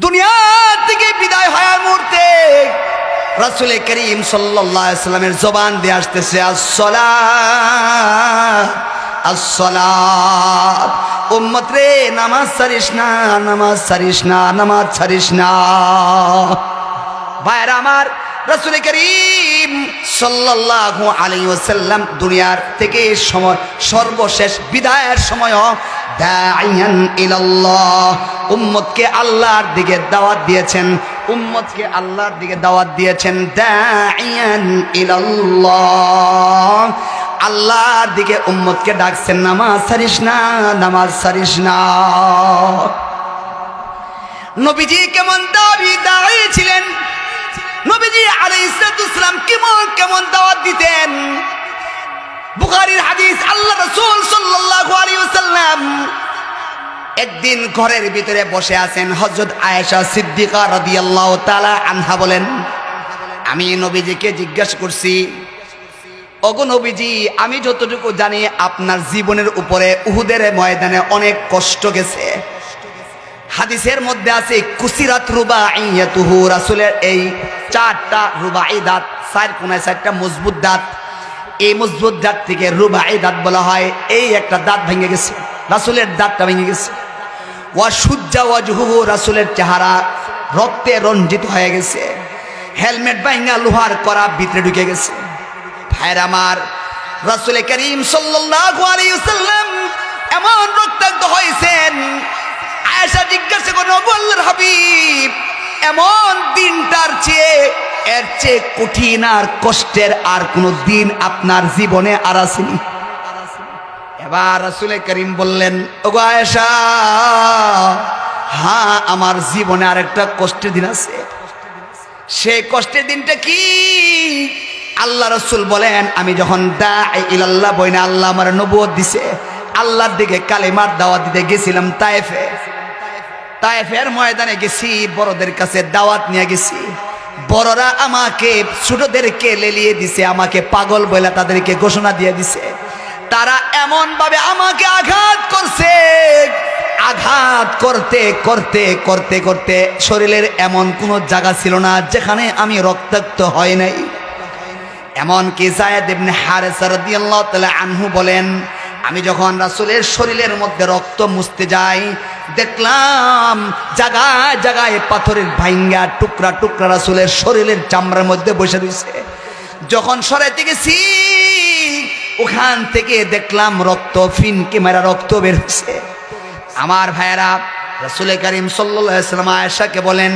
দুনিয়া থেকে বিদায় হওয়ার মুহূর্তে রাসুল করিম সাল্লামের জবান দিয়ে আসতেছে উম্মত রে, নামাজ ছাড়িস না, নামাজ ছাড়িস না, নামাজ ছাড়িস না। ভাইরা আমার, রাসুল করিম সাল্লাল্লাহু আলাইহি ওয়াসাল্লাম দুনিয়ার থেকে সময়, সর্বশেষ বিদায়ের সময় দাইয়ান ইলাল্লাহ। উম্মতকে আল্লাহর দিকে দাওয়াত দিয়েছেন, উম্মতকে আল্লাহর দিকে দাওয়াত দিয়েছেন দাইয়ান ইলাল্লাহ। আল্লাহর দিকে উম্মতকে ডাকছেন, নামাজ ছাড়িস না, নামাজ ছাড়িস না। নবীজি কেমন দাবি দাঁড়িয়ে ছিলেন নবীজি আলাই ইসলাম কেমন কেমন দাওয়াত দিতেন? ওয়াসাল্লাম একদিন ঘরের ভিতরে বসে আছেন হযরত আয়েশা সিদ্দিকা রাদিয়াল্লাহু তাআলা আনহা বলেন, আমি নবীজিকে জিজ্ঞাসা করছি, ওগো নবীজি, আমি যতটুকু জানি আপনার জীবনের উপরে উহুদের ময়দানে অনেক কষ্ট গেছে। হাদিসের মধ্যে আছে, কুসিরাত রুবা ইয়াতুহু, রাসূলের এই চারটা রুবাই দাঁত, চার কোনায় চারটা মজবুত দাঁত, এই মজবুত দাঁত থেকে রুবাই দাঁত বলা হয়, এই একটা দাঁত ভেঙে গেছে। রাসূলের দাঁতটা ভেঙে গেছে। ওয়া সুজ্জা ওয়াজহুহু রাসূলের চেহারা রক্তে রঞ্জিত হয়ে গেছে। হেলমেট ভাঙা লোহার করা ভিতরে ঢুকে গেছে। ভাইয়ের আমার, রাসূল করিম ওয়াসাল্লাম এমন রক্তাক্ত হয়েছেন। আয়েশা জিজ্ঞাসা করো বললেন হাবিব, এমন দিনটার চেয়ে, এর চেয়ে কঠিন আর কষ্টের আর কোনো দিন আপনার জীবনে আর আসেনি? করিম বললেন হ্যাঁ আমার জীবনে আরেকটা কষ্টের দিন আছে। সেই কষ্টের দিনটা কি? আল্লাহ রসুল বলেন, আমি যখন দা ইলাল্লাহ বইনা আল্লাহ আমার নবুয়ত দিছে, আল্লাহর দিকে কালেমার দাওয়াত দিতে গেছিলাম তায়েফে। তায়েফের ময়দানে গেছি, বড়দের কাছে দাওয়াত নিয়ে গেছি। বড়রা আমাকে, ছোটদেরকে লেলিয়ে দিছে, আমাকে পাগল বলে তাদেরকে ঘোষণা দিয়ে দিছে। তারা এমন ভাবে আমাকে আঘাত করছে। আঘাত করতে করতে করতে করতে শরীরের এমন কোনো জায়গা ছিল না যেখানে আমি রক্তাক্ত হয় নাই। এমনকি জায়দ ইবনে হারেসা রাদিয়াল্লাহু তাআলা আনহু বলেন, আমি যখন রাসূলের শরীরের মধ্যে রক্ত মুছতে যাই, দেখলাম জায়গায় জায়গায় পাথরের ভাইঙ্গা টুকরা টুকরা রাসূলের শরীরের চামড়ার মধ্যে বসে রয়েছে। যখন সরাইতে গেছি ওখান থেকে দেখলাম রক্ত, ফিনকে মেরা রক্ত বের হচ্ছে আমার ভাইয়েরা রসুল করিম সাল্লাম আয়েশাকে বলেন